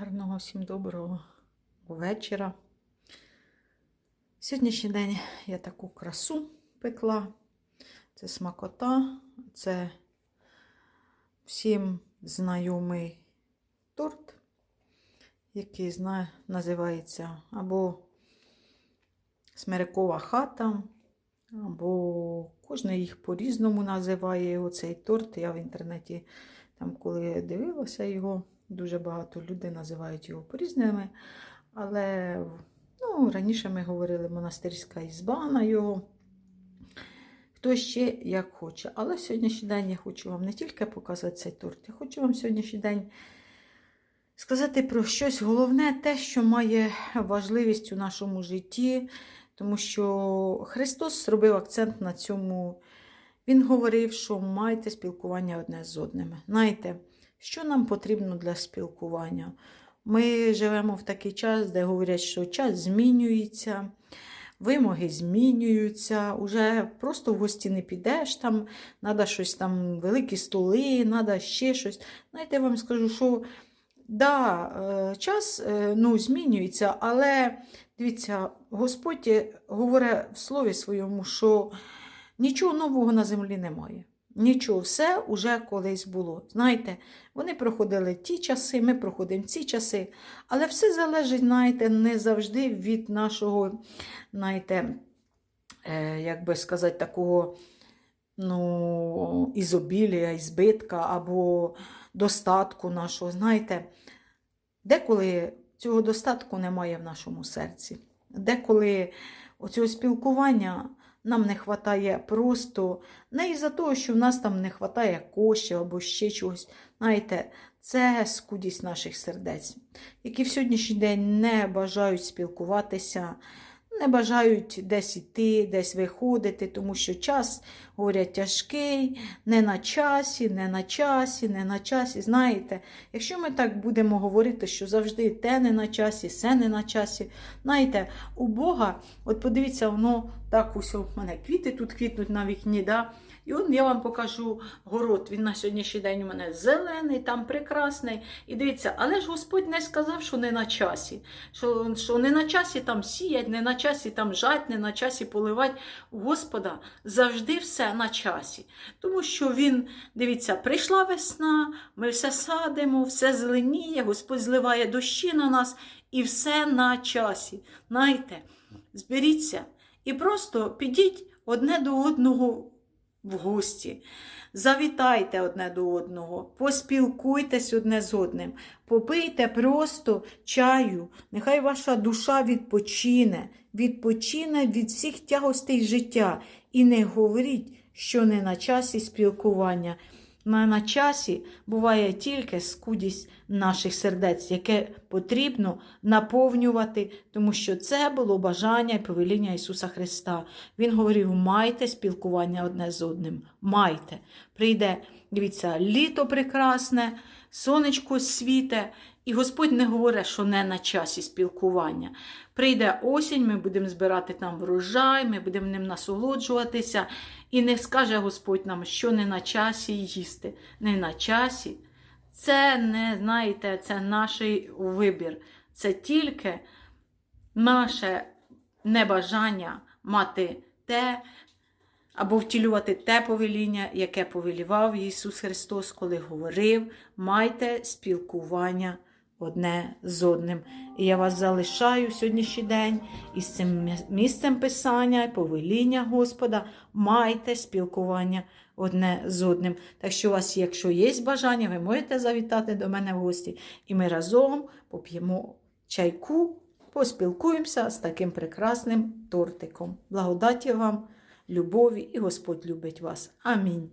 Гарного всім доброго вечора. Сьогоднішній день я таку красу пекла. Це смакота, це всім знайомий торт, який зна- називається або Смирякова хата, або кожен їх по-різному називає його цей торт. Я в інтернеті, там, коли дивилася його, дуже багато людей називають його по-різними. Але ну, раніше ми говорили монастирська ізба на його. Хто ще як хоче. Але сьогоднішній день я хочу вам не тільки показати цей торт, я хочу вам сьогоднішній день сказати про щось головне, те, що має важливість у нашому житті, тому що Христос зробив акцент на цьому. Він говорив, що майте спілкування одне з одним. Знаєте, що нам потрібно для спілкування? Ми живемо в такий час, де говорять, що час змінюється, вимоги змінюються. Уже просто в гості не підеш, там треба щось там, великі столи, треба ще щось. Знаєте, я вам скажу, що да, е, час е, ну, змінюється, але дивіться, Господь говорить в слові своєму, що нічого нового на землі немає. Нічого, все уже колись було. Знаєте, вони проходили ті часи, ми проходимо ці часи, але все залежить, знаєте, не завжди від нашого, знаєте, е, як би сказати, такого ну, ізобілія, ізбитка або достатку нашого. Знаєте, деколи цього достатку немає в нашому серці, деколи оцього спілкування нам не вистачає просто не із-за того, що в нас там не вистачає коштів або ще чогось. Знаєте, це скудість наших сердець, які в сьогоднішній день не бажають спілкуватися, не бажають десь іти, десь виходити, тому що час, говорять, тяжкий, не на часі, не на часі, не на часі. Знаєте, якщо ми так будемо говорити, що завжди те не на часі, все не на часі, знаєте, у Бога, от подивіться, воно так ось у мене квіти тут квітнуть на вікні. да? І от я вам покажу город. Він на сьогоднішній день у мене зелений, там прекрасний. І дивіться, але ж Господь не сказав, що не на часі. Що, що не на часі там сіять, не на часі там жать, не на часі поливати. У Господа завжди все на часі. Тому що він, дивіться, прийшла весна, ми все садимо, все зеленіє, Господь зливає дощі на нас, і все на часі. Знаєте, зберіться і просто підіть одне до одного в гості. Завітайте одне до одного, поспілкуйтесь одне з одним, попийте просто чаю, нехай ваша душа відпочине, відпочине від всіх тягостей життя. І не говоріть, що не на часі спілкування. На, на часі буває тільки скудість наших сердець, яке потрібно наповнювати, тому що це було бажання і повеління Ісуса Христа. Він говорив: майте спілкування одне з одним. Майте. Прийде, дивіться, літо прекрасне, сонечко світе, і Господь не говорить, що не на часі спілкування. Прийде осінь, ми будемо збирати там врожай, ми будемо ним насолоджуватися. І не скаже Господь нам, що не на часі їсти, не на часі. Це не, знаєте, це наш вибір. Це тільки наше небажання мати те, або втілювати те повеління, яке повелівав Ісус Христос, коли говорив, майте спілкування одне з одним. І я вас залишаю сьогоднішній день із цим місцем Писання і повеління Господа, майте спілкування одне з одним. Так що у вас, якщо є бажання, ви можете завітати до мене в гості, і ми разом поп'ємо чайку, поспілкуємося з таким прекрасним тортиком. Благодаті вам! любові, і Господь любить вас. Амінь.